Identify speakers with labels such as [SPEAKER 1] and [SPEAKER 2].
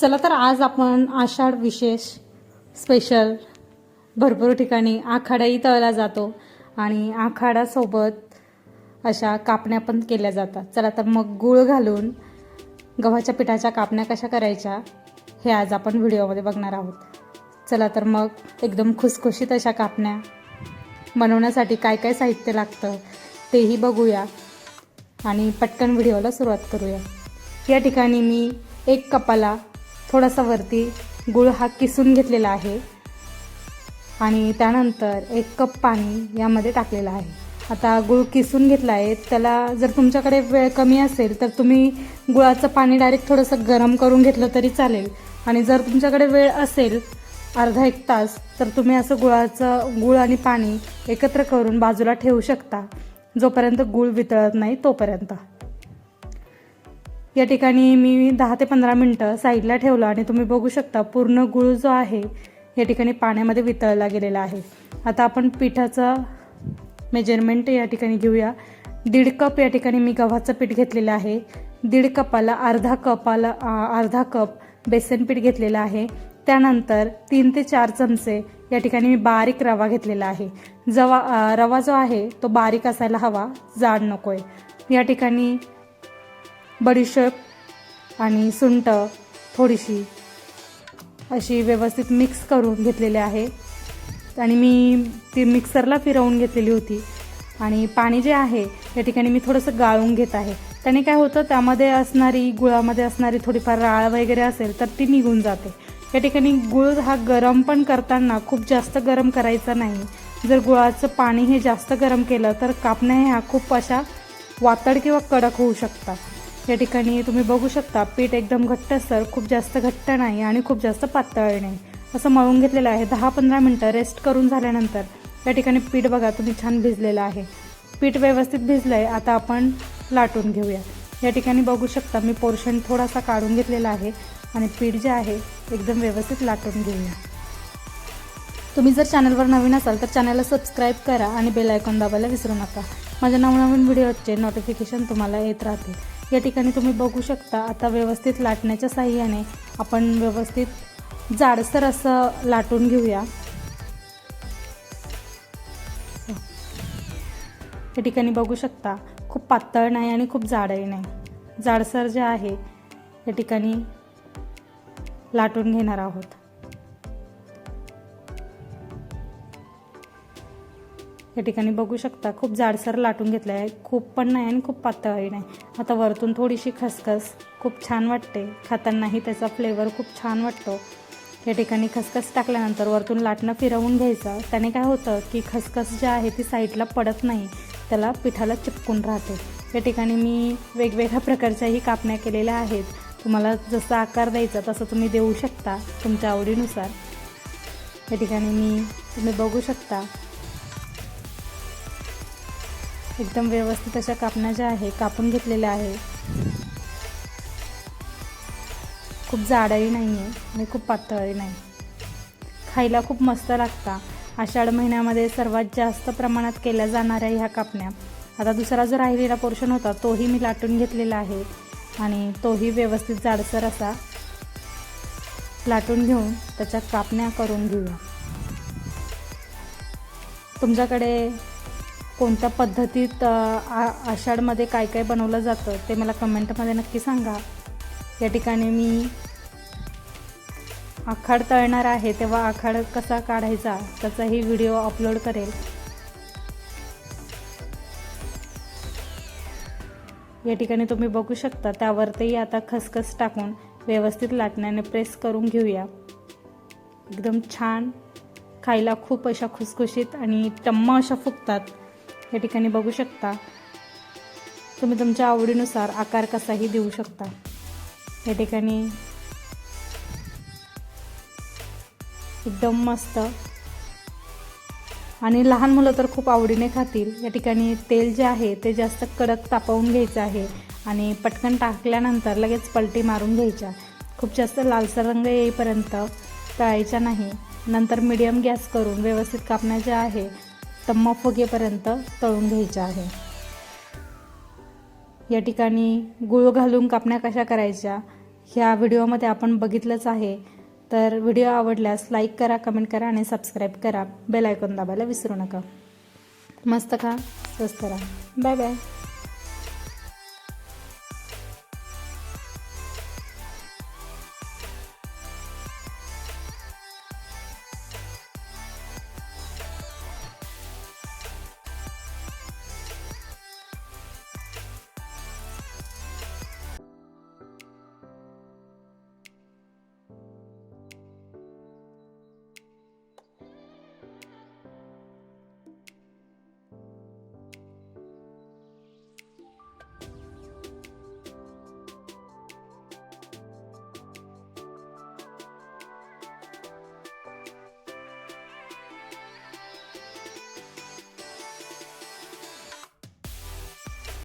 [SPEAKER 1] चला तर आज आपण आषाढ विशेष स्पेशल भरपूर ठिकाणी आखाडाही तळला जातो आणि आखाडासोबत अशा कापण्या पण केल्या जातात. चला तर मग गूळ घालून गव्हाच्या पिठाच्या कापण्या कशा करायच्या हे आज आपण व्हिडिओमध्ये बघणार आहोत. चला तर मग एकदम खुसखुशीत अशा कापण्या बनवण्यासाठी काय काय साहित्य लागतं तेही बघूया आणि पटकन व्हिडिओला सुरुवात करूया. या ठिकाणी मी एक कपाला थोडासा वरती गुळ हा किसून घेतलेला आहे. आणि त्यानंतर एक कप पाणी यामध्ये टाकलेलं आहे. आता गुळ किसून घेतला आहे. त्याला जर तुमच्याकडे वेळ कमी असेल तर तुम्ही गुळाचं पाणी डायरेक्ट थोडंसं गरम करून घेतलं तरी चालेल. आणि जर तुमच्याकडे वेळ असेल अर्धा एक तास तर तुम्ही असं गुळाचं गुळ आणि पाणी एकत्र करून बाजूला ठेवू शकता. जोपर्यंत गुळ वितळत नाही तोपर्यंत. या ठिकाणी मी दहा ते पंधरा मिनटं साईडला ठेवलं आणि तुम्ही बघू शकता पूर्ण गुळ जो आहे या ठिकाणी पाण्यामध्ये वितळला गेलेला आहे. आता आपण पिठाचं मेजरमेंट या ठिकाणी घेऊया. दीड कप या ठिकाणी मी गव्हाचं पीठ घेतलेलं आहे. दीड कपाला अर्धा कपाला अर्धा कप बेसन पीठ घेतलेलं आहे. त्यानंतर तीन ते चार चमचे या ठिकाणी मी बारीक रवा घेतलेला आहे. जवा रवा जो आहे तो बारीक असायला हवा जाड नको आहे या ठिकाणी बडीशेप आणि सुंट थोडीशी अशी व्यवस्थित मिक्स करून घेतलेली आहे. आणि मी ती मिक्सरला फिरवून घेतलेली होती. आणि पाणी जे आहे या ठिकाणी मी थोडंसं गाळून घेत आहे. त्याने काय होतं त्यामध्ये असणारी गुळामध्ये असणारी थोडीफार राळ वगैरे असेल तर ती निघून जाते. या ठिकाणी गुळ हा गरम पण करताना खूप जास्त गरम करायचा नाही. जर गुळाचं पाणी हे जास्त गरम केलं तर कापण्या ह्या खूप अशा वातड किंवा कडक होऊ शकतात. या ठिकाणी तुम्ही बघू शकता पीठ एकदम घट्टसर खूप जास्त घट्ट नाही आणि खूप जास्त पातळ नाही. असं मळून घेतलेलं आहे. दहा पंधरा मिनटं रेस्ट करून झाल्यानंतर या ठिकाणी पीठ बघा तुम्ही छान भिजलेलं आहे. पीठ व्यवस्थित भिजलं आहे आता आपण लाटून घेऊया या ठिकाणी बघू शकता मी पोर्शन थोडासा काढून घेतलेला आहे आणि पीठ जे आहे एकदम व्यवस्थित लाटून घेऊया. तुम्ही जर चॅनलवर नवीन असाल तर चॅनलला सबस्क्राईब करा आणि बेल आयकॉन दाबायला विसरू नका. माझ्या नवनवीन व्हिडिओचे नोटिफिकेशन तुम्हाला येत राहते या ठिकाणी तुम्ही बघू शकता आता व्यवस्थित लाटण्याच्या साह्याने आपण व्यवस्थित जाडसर असं लाटून घेऊया. या ठिकाणी बघू शकता खूप पातळ नाही आणि खूप जाडही नाही. जाडसर जे आहे या ठिकाणी लाटून घेणार आहोत. या ठिकाणी बघू शकता खूप जाडसर लाटून घेतलं आहे खूप पण नाही आणि खूप पातळही नाही. आता वरतून थोडीशी खसखस खूप छान वाटते. खातानाही त्याचा फ्लेवर खूप छान वाटतो. या ठिकाणी खसखस टाकल्यानंतर वरतून लाटणं फिरवून घ्यायचं. त्याने काय होतं की खसखस जी आहे ती साईडला पडत नाही. त्याला पिठाला चिपकून राहते. या ठिकाणी मी वेगवेगळ्या प्रकारच्याही कापण्या केलेल्या आहेत. तुम्हाला जसा आकार द्यायचा तसं तुम्ही देऊ शकता तुमच्या आवडीनुसार. या ठिकाणी मी तुम्ही बघू शकता. एकदम व्यवस्थित अशा कापण्या ज्या आहे कापून घेतलेल्या आहे खूप जाडही नाही आहे आणि खूप पातळही नाही. खायला खूप मस्त लागता. आषाढ महिन्यामध्ये सर्वात जास्त प्रमाणात केल्या जाणाऱ्या ह्या कापण्या. आता दुसरा जो राहिलेला पोर्शन होता तोही मी लाटून घेतलेला आहे आणि तोही व्यवस्थित जाडसर असा लाटून घेऊन त्याच्या कापण्या करून घेऊया. तुमच्याकडे कोणत्या पद्धतीत आ- आषाढमध्ये काय काय बनवलं जातं ते मला कमेंटमध्ये नक्की सांगा. या ठिकाणी मी आखाड तळणार आहे तेव्हा आखाड कसा काढायचा त्याचाही व्हिडिओ अपलोड करेल. या ठिकाणी तुम्ही बघू शकता त्यावरती आता खसखस टाकून व्यवस्थित लाटण्याने प्रेस करून घेऊया. एकदम छान खायला खूप अशा खुसखुशीत आणि टम्मा अशा फुगतात. या ठिकाणी बघू शकता. तुम्ही तुमच्या आवडीनुसार आकार कसाही देऊ शकता. या ठिकाणी एकदम मस्त आणि लहान मुलं तर खूप आवडीने खातील. या ठिकाणी तेल जे आहे ते जास्त कडक तापवून घ्यायचं आहे आणि पटकन टाकल्यानंतर लगेच पलटी मारून घ्यायच्या. खूप जास्त लालसर रंग येईपर्यंत तळायच्या नाही. नंतर मिडियम गॅस करून व्यवस्थित कापण्या आहे टम्म फुगेपर्यंत तळून घ्यायच्या आहे. या ठिकाणी गुळ घालून कापण्या कशा करायच्या ह्या व्हिडिओमध्ये आपण बघितलंच आहे. तर व्हिडिओ आवडल्यास लाईक करा कमेंट करा आणि सबस्क्राईब करा. बेल आयकॉन दाबायला विसरू नका. मस्त खा स्वस्त राहा. Bye bye.